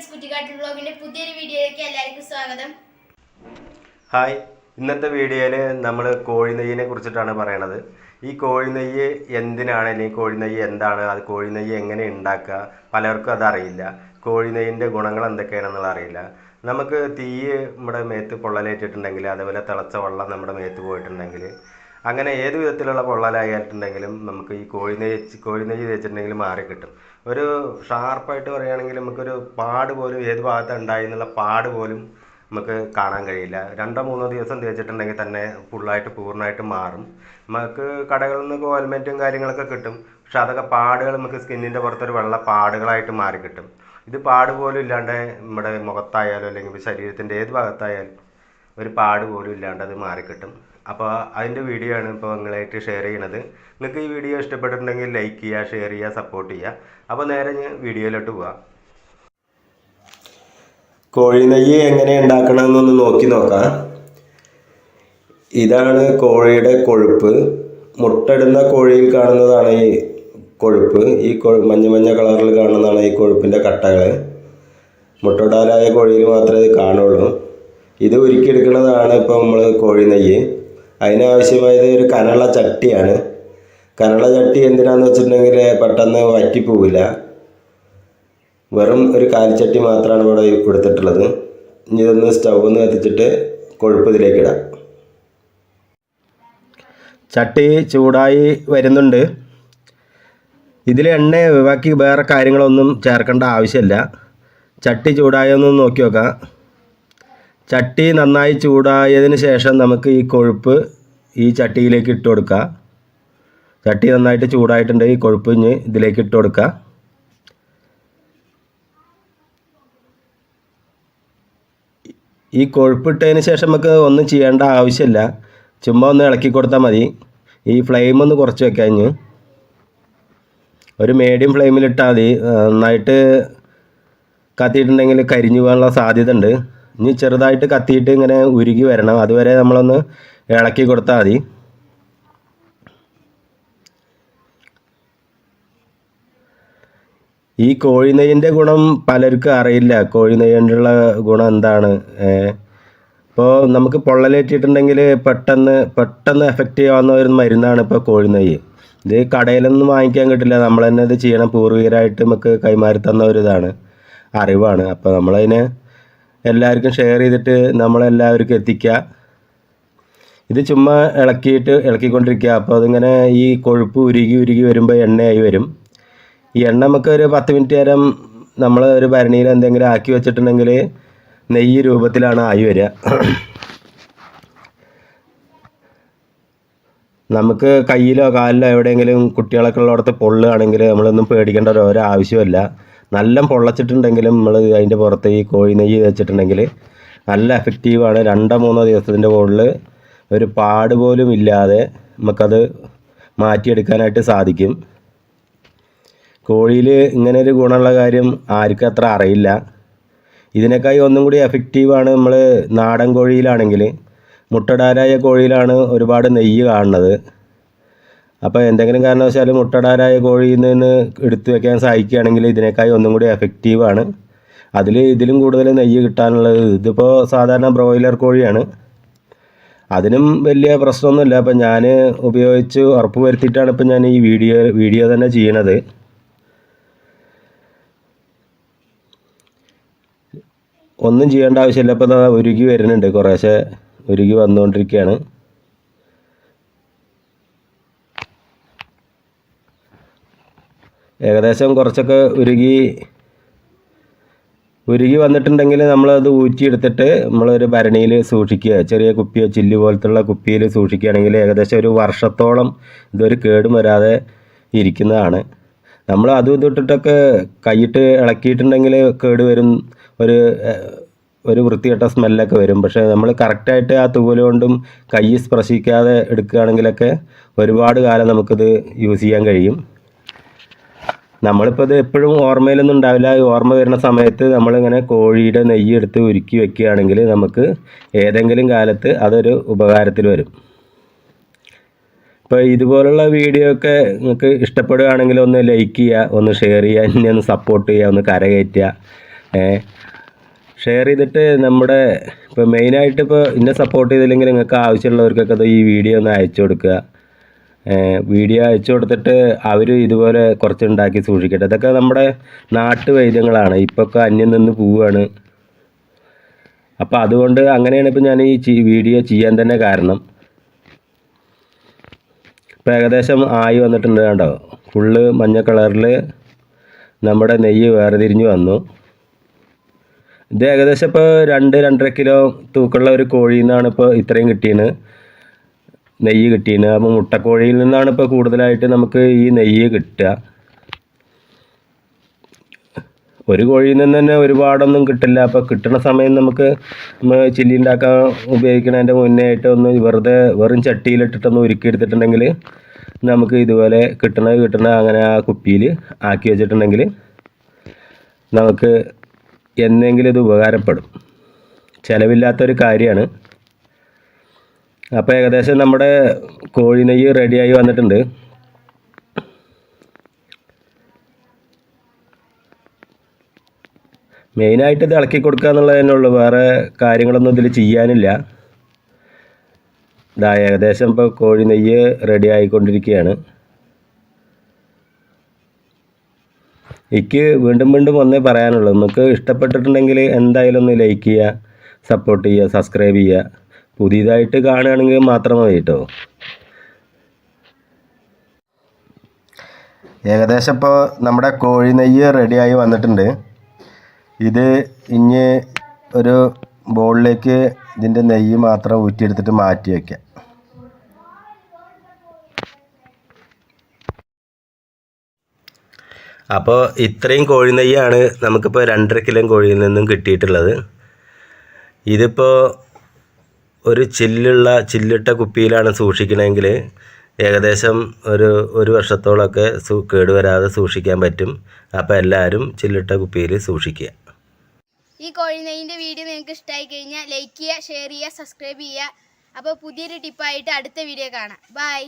Friends കുറ്റിക്കാട്ടിൽ ബ്ലോഗിന്റെ പുതിയൊരു വീഡിയോയിലേക്ക് എല്ലാവർക്കും സ്വാഗതം. ഹായ് ഇന്നത്തെ വീഡിയോയിൽ നമ്മൾ കോഴിനെയ്യിനെ കുറിച്ചിട്ടാണ് പറയണത്. ഈ കോഴിനെയ്യ് എന്തിനാണ് അല്ലെങ്കിൽ കോഴിനെയ്യ് എന്താണ് അത് കോഴിനെയ്യ് എങ്ങനെ ഉണ്ടാക്കുക പലർക്കും അതറിയില്ല കോഴിനെയ്യിന്റെ ഗുണങ്ങൾ എന്തൊക്കെയാണെന്നുള്ള അറിയില്ല. നമുക്ക് തീ നമ്മുടെ മേത്ത് പൊള്ളലേറ്റിട്ടുണ്ടെങ്കിൽ അതേപോലെ തിളച്ച വെള്ളം നമ്മുടെ മേത്ത് പോയിട്ടുണ്ടെങ്കിൽ അങ്ങനെ ഏത് വിധത്തിലുള്ള പൊള്ളലായിട്ടുണ്ടെങ്കിലും നമുക്ക് ഈ കോഴിനെയ്യ് കോഴിനെയ്യ് തേച്ചിട്ടുണ്ടെങ്കിൽ മാറി കിട്ടും. ഒരു ഷാർപ്പായിട്ട് പറയുകയാണെങ്കിൽ നമുക്കൊരു പാട് പോലും ഏത് ഭാഗത്താണ് ഉണ്ടായി എന്നുള്ള പാട് പോലും നമുക്ക് കാണാൻ കഴിയില്ല. രണ്ടോ മൂന്നോ ദിവസം തേച്ചിട്ടുണ്ടെങ്കിൽ തന്നെ ഫുള്ളായിട്ട് പൂർണമായിട്ട് മാറും. നമുക്ക് കടകളിൽ നിന്ന് ഓയിൽമെന്റും കാര്യങ്ങളൊക്കെ കിട്ടും. പക്ഷെ അതൊക്കെ പാടുകൾ നമുക്ക് സ്കിന്നിന്റെ പുറത്തൊരു വെള്ള പാടുകളായിട്ട് മാറി കിട്ടും. ഇത് പാട് പോലും ഇല്ലാണ്ട് നമ്മുടെ മുഖത്തായാലും അല്ലെങ്കിൽ ശരീരത്തിന്റെ ഏത് ഭാഗത്തായാലും ഒരു പാട് പോലും ഇല്ലാണ്ട് അത് മാറിക്കിട്ടും അപ്പോൾ അതിന്റെ വീഡിയോ ആണ് ഇപ്പോൾ നിങ്ങളായിട്ട് ഷെയർ ചെയ്യണത്. നിങ്ങൾക്ക് ഈ വീഡിയോ ഇഷ്ടപ്പെട്ടിട്ടുണ്ടെങ്കിൽ ലൈക്ക് ചെയ്യുക ഷെയർ ചെയ്യുക സപ്പോർട്ട് ചെയ്യുക. അപ്പോൾ നേരെ ഞാൻ വീഡിയോയിലോട്ട് പോവാം. കോഴിനെയ്യ് എങ്ങനെ ഉണ്ടാക്കണമെന്നൊന്ന് നോക്കി നോക്കാം. ഇതാണ് കോഴിയുടെ കൊഴുപ്പ്. മുട്ടയിടുന്ന കോഴിയിൽ കാണുന്നതാണ് ഈ കൊഴുപ്പ്. ഈ കൊഴു മഞ്ഞ മഞ്ഞ കളറിൽ കാണുന്നതാണ് ഈ കൊഴുപ്പിന്റെ കട്ടകൾ മുട്ടടാലായ കോഴിയിൽ മാത്രമേ ഇത് കാണുള്ളൂ. ഇത് ഉരുക്കിയെടുക്കുന്നതാണ് ഇപ്പോൾ നമ്മൾ കോഴി നെയ്യ്. അതിനാവശ്യമായത് ഒരു കനള ചട്ടിയാണ്. കനള ചട്ടി എന്തിനാന്ന് വെച്ചിട്ടുണ്ടെങ്കിൽ പെട്ടെന്ന് വറ്റിപ്പോവില്ല. വെറും ഒരു കാലിച്ചട്ടി മാത്രമാണ് ഇവിടെ കൊടുത്തിട്ടുള്ളത്. ഇനി ഇതൊന്ന് സ്റ്റൗന്ന് കത്തിച്ചിട്ട് കൊഴുപ്പ് ഇതിലേക്ക് ഇടാം. ചട്ടി ചൂടായി വരുന്നുണ്ട്. ഇതിൽ എണ്ണ ബാക്കി വേറെ കാര്യങ്ങളൊന്നും ചേർക്കേണ്ട ആവശ്യമില്ല. ചട്ടി ചൂടായൊന്ന് നോക്കി നോക്കാം. ചട്ടി നന്നായി ചൂടായതിന് ശേഷം നമുക്ക് ഈ കൊഴുപ്പ് ഈ ചട്ടിയിലേക്ക് ഇട്ട് കൊടുക്കുക ചട്ടി നന്നായിട്ട് ചൂടായിട്ടുണ്ട്. ഈ കൊഴുപ്പ് ഇഞ്ഞ് ഇതിലേക്ക് ഇട്ട് കൊടുക്കുക ഈ കൊഴുപ്പിട്ടതിന് ശേഷം നമുക്ക് ഒന്നും ചെയ്യേണ്ട ആവശ്യമില്ല. ചുമ്മാ ഒന്ന് ഇളക്കി കൊടുത്താൽ മതി. ഈ ഫ്ലെയിം ഒന്ന് കുറച്ച് വെക്കാൻ ഇഞ്ഞ് ഒരു മീഡിയം ഫ്ലെയിമിലിട്ടാൽ മതി. നന്നായിട്ട് കത്തിയിട്ടുണ്ടെങ്കിൽ കരിഞ്ഞു പോകാനുള്ള സാധ്യത ഉണ്ട്. ഇനി ചെറുതായിട്ട് കത്തിയിട്ട് ഇങ്ങനെ ഉരുകി വരണം. അതുവരെ നമ്മളൊന്ന് ഇളക്കി കൊടുത്താൽ മതി. ഈ കോഴിനെയ്യിന്റെ ഗുണം പലർക്കും അറിയില്ല. കോഴിനെയ്യിന്റെ ഗുണം എന്താണ്? ഇപ്പോൾ നമുക്ക് പൊള്ളലേറ്റിട്ടുണ്ടെങ്കിൽ പെട്ടെന്ന് പെട്ടെന്ന് എഫക്റ്റ് ചെയ്യാവുന്ന ഒരു മരുന്നാണ് ഇപ്പോൾ കോഴിനെയ്യ് ഇത് കടയിലൊന്നും വാങ്ങിക്കാൻ കിട്ടില്ല. നമ്മൾ തന്നെ ഇത് ചെയ്യണം. പൂർവികരായിട്ട് നമുക്ക് കൈമാറി തന്ന ഒരു ഇതാണ് അറിവാണ്. അപ്പോൾ നമ്മളതിനെ എല്ലാവർക്കും ഷെയർ ചെയ്തിട്ട് നമ്മളെല്ലാവർക്കും എത്തിക്കുക. ഇത് ചുമ്മാ ഇളക്കിയിട്ട് ഇളക്കിക്കൊണ്ടിരിക്കുക. അപ്പോൾ അതിങ്ങനെ ഈ കൊഴുപ്പ് ഉരുകി ഉരുകി വരുമ്പോൾ എണ്ണയായി വരും. ഈ എണ്ണ നമുക്ക് ഒരു പത്ത് മിനിറ്റ് നേരം നമ്മൾ ഒരു ഭരണിയിൽ എന്തെങ്കിലും ആക്കി വെച്ചിട്ടുണ്ടെങ്കിൽ നെയ്യ് രൂപത്തിലാണ് ആയി വരിക. നമുക്ക് കയ്യിലോ കാലിലോ എവിടെയെങ്കിലും കുട്ടികളൊക്കെ ഉള്ളിടത്ത് പൊള്ളുകയാണെങ്കിൽ നമ്മളൊന്നും പേടിക്കേണ്ട ഒരു ആവശ്യമില്ല. നല്ല പൊള്ളച്ചിട്ടുണ്ടെങ്കിലും നമ്മൾ അതിന്റെ പുറത്ത് ഈ കോഴി നെയ്യ് വെച്ചിട്ടുണ്ടെങ്കിൽ നല്ല എഫക്റ്റീവാണ് രണ്ടോ മൂന്നോ ദിവസത്തിന്റെ മുകളിൽ ഒരു പാട് പോലും ഇല്ലാതെ നമുക്കത് മാറ്റിയെടുക്കാനായിട്ട് സാധിക്കും. കോഴിയിൽ ഇങ്ങനെ ഒരു ഗുണമുള്ള കാര്യം ആർക്കും അത്ര അറിയില്ല. ഇതിനേക്കായി ഒന്നും കൂടി എഫക്റ്റീവാണ് നമ്മൾ നാടൻ കോഴിയിലാണെങ്കിൽ മുട്ടടാരായ കോഴിയിലാണ് ഒരുപാട് നെയ്യ് കാണുന്നത്. അപ്പോൾ എന്തെങ്കിലും കാരണവശാലും മുട്ടടാരായ കോഴിയിൽ നിന്ന് എടുത്തു വെക്കാൻ സഹായിക്കുകയാണെങ്കിൽ ഇതിനേക്കായി ഒന്നും കൂടി എഫക്റ്റീവാണ് അതിൽ ഇതിലും കൂടുതൽ നെയ്യ് കിട്ടാനുള്ളത് ഇതിപ്പോൾ സാധാരണ ബ്രോയിലർ കോഴിയാണ്. അതിനും വലിയ പ്രശ്നമൊന്നുമില്ല. അപ്പം ഞാൻ ഉപയോഗിച്ച് ഉറപ്പ് വരുത്തിയിട്ടാണ് ഇപ്പം ഞാൻ ഈ വീഡിയോ വീഡിയോ തന്നെ ചെയ്യണത്. ഒന്നും ചെയ്യേണ്ട ആവശ്യമില്ല. ഇപ്പം ഒരുക്കി വരുന്നുണ്ട്. കുറേശ്ശെ ഉരുകി വന്നുകൊണ്ടിരിക്കുകയാണ്. ഏകദേശം കുറച്ചൊക്കെ ഉരുകി ഉരുകി വന്നിട്ടുണ്ടെങ്കിൽ നമ്മളത് ഊറ്റിയെടുത്തിട്ട് നമ്മളൊരു ഭരണിയിൽ സൂക്ഷിക്കുക. ചെറിയ കുപ്പിയോ ചില്ല് പോലത്തുള്ള കുപ്പിയിൽ സൂക്ഷിക്കുകയാണെങ്കിൽ ഏകദേശം ഒരു വർഷത്തോളം ഇതൊരു കേടും വരാതെ ഇരിക്കുന്നതാണ്. നമ്മൾ അതും ഇതിട്ടിട്ടൊക്കെ കൈയിട്ട് ഇളക്കിയിട്ടുണ്ടെങ്കിൽ കേട് വരും ഒരു ഒരു വൃത്തികെട്ട സ്മെല്ലൊക്കെ വരും. പക്ഷേ നമ്മൾ കറക്റ്റായിട്ട് ആ തൂവൽ കൊണ്ടും കൈ സ്പർശിക്കാതെ എടുക്കുകയാണെങ്കിലൊക്കെ ഒരുപാട് കാലം നമുക്കിത് യൂസ് ചെയ്യാൻ കഴിയും. നമ്മളിപ്പോൾ ഇത് എപ്പോഴും ഓർമ്മയിലൊന്നും ഉണ്ടാവില്ല. ഈ ഓർമ്മ വരുന്ന സമയത്ത് നമ്മളിങ്ങനെ കോഴിയുടെ നെയ്യ് എടുത്ത് ഉരുക്കി വെക്കുകയാണെങ്കിൽ നമുക്ക് ഏതെങ്കിലും കാലത്ത് അതൊരു ഉപകാരത്തിൽ വരും. ഇപ്പോൾ ഇതുപോലുള്ള വീഡിയോ ഒക്കെ നിങ്ങൾക്ക് ഇഷ്ടപ്പെടുകയാണെങ്കിൽ ഒന്ന് ലൈക്ക് ചെയ്യുക ഒന്ന് ഷെയർ ചെയ്യുക ഇനി ഒന്ന് സപ്പോർട്ട് ചെയ്യുക ഒന്ന് കരകയറ്റുക. ഷെയർ ചെയ്തിട്ട് നമ്മുടെ ഇപ്പോൾ മെയിനായിട്ട് ഇപ്പോൾ ഇന്നെ സപ്പോർട്ട് ചെയ്തില്ലെങ്കിൽ നിങ്ങൾക്ക് ആവശ്യമുള്ളവർക്കൊക്കെ അത് ഈ വീഡിയോ ഒന്ന് അയച്ചു കൊടുക്കുക. വീഡിയോ അയച്ചു കൊടുത്തിട്ട് അവർ ഇതുപോലെ കുറച്ച് ഉണ്ടാക്കി സൂക്ഷിക്കട്ടെ. ഇതൊക്കെ നമ്മുടെ നാട്ടുവൈദ്യങ്ങളാണ്. ഇപ്പോൾ ഒക്കെ അന്യം നിന്ന് പോവുകയാണ് അപ്പോൾ അതുകൊണ്ട് അങ്ങനെയാണ് ഇപ്പോൾ ഞാൻ ഈ വീഡിയോ ചെയ്യാൻ തന്നെ കാരണം. ഇപ്പോൾ ഏകദേശം ആയി വന്നിട്ടുണ്ട് കണ്ടോ? ഫുള്ള് മഞ്ഞ കളറിൽ നമ്മുടെ നെയ്യ് വേർതിരിഞ്ഞ് വന്നു. ഇത് ഏകദേശം ഇപ്പോൾ രണ്ട് രണ്ടര കിലോ തൂക്കമുള്ള ഒരു കോഴിയിൽ നിന്നാണ് ഇപ്പോൾ ഇത്രയും കിട്ടിയത്. നെയ്യ് കിട്ടിയത് അപ്പോൾ മുട്ടക്കോഴിയിൽ നിന്നാണ് ഇപ്പോൾ കൂടുതലായിട്ട് നമുക്ക് ഈ നെയ്യ് കിട്ടുക. ഒരു കോഴിയിൽ നിന്ന് തന്നെ ഒരുപാടൊന്നും കിട്ടില്ല. അപ്പോൾ കിട്ടുന്ന സമയം നമുക്ക് നമ്മൾ ചില്ലി ഉണ്ടാക്കാൻ ഉപയോഗിക്കുന്നതിന്റെ മുന്നേ ആയിട്ട് ഒന്ന് വെറുതെ വെറും ചട്ടിയിലിട്ടിട്ടൊന്ന് ഉരുക്കിയെടുത്തിട്ടുണ്ടെങ്കിൽ നമുക്ക് ഇതുപോലെ കിട്ടണത് കിട്ടണ അങ്ങനെ ആ കുപ്പിയിൽ ആക്കി വെച്ചിട്ടുണ്ടെങ്കിൽ നമുക്ക് എന്നെങ്കിലും ഇത് ഉപകാരപ്പെടും. ചിലവില്ലാത്തൊരു കാര്യമാണ്. അപ്പോൾ ഏകദേശം നമ്മുടെ കോഴി നെയ്യ് റെഡിയായി വന്നിട്ടുണ്ട്. മെയിനായിട്ട് ഇത് ഇളക്കി കൊടുക്കുക എന്നുള്ളത് തന്നെ ഉള്ളൂ. വേറെ കാര്യങ്ങളൊന്നും ഇതിൽ ചെയ്യാനില്ല. ഇതാ ഏകദേശം ഇപ്പോൾ കോഴി നെയ്യ് റെഡി ആയിക്കൊണ്ടിരിക്കുകയാണ്. എനിക്ക് വീണ്ടും വീണ്ടും ഒന്നേ പറയാനുള്ളൂ. നമുക്ക് ഇഷ്ടപ്പെട്ടിട്ടുണ്ടെങ്കിൽ എന്തായാലും ഒന്ന് ലൈക്ക് ചെയ്യുക സപ്പോർട്ട് ചെയ്യുക സബ്സ്ക്രൈബ് ചെയ്യുക. പുതിയതായിട്ട് കാണുകയാണെങ്കിൽ മാത്രം മതി കേട്ടോ ഏകദേശം ഇപ്പോൾ നമ്മുടെ കോഴി നെയ്യ് റെഡിയായി വന്നിട്ടുണ്ട്. ഇത് ഇനി ഒരു ബോളിലേക്ക് ഇതിന്റെ നെയ്യ് മാത്രം ഊറ്റിയെടുത്തിട്ട് മാറ്റി വയ്ക്കാം. അപ്പോൾ ഇത്രയും കോഴി നെയ്യാണ് നമുക്കിപ്പോൾ രണ്ടര കിലോ കോഴിയിൽ നിന്നും കിട്ടിയിട്ടുള്ളത്. ഇതിപ്പോൾ ഒരു ചില്ലുള്ള ചില്ലിട്ട കുപ്പിയിലാണ് സൂക്ഷിക്കണമെങ്കിൽ ഏകദേശം ഒരു ഒരു വർഷത്തോളമൊക്കെ സൂ കേടുവരാതെ സൂക്ഷിക്കാൻ പറ്റും. അപ്പോൾ എല്ലാവരും ചില്ലിട്ട കുപ്പിയിൽ സൂക്ഷിക്കുക. ഈ കോഴിനെയിന്റെ വീഡിയോ നിങ്ങൾക്ക് ഇഷ്ടമായി കഴിഞ്ഞാൽ ലൈക്ക് ചെയ്യുക ഷെയർ ചെയ്യുക സബ്സ്ക്രൈബ് ചെയ്യുക. അപ്പോൾ പുതിയൊരു ടിപ്പായിട്ട് അടുത്ത വീഡിയോ കാണാം. ബൈ.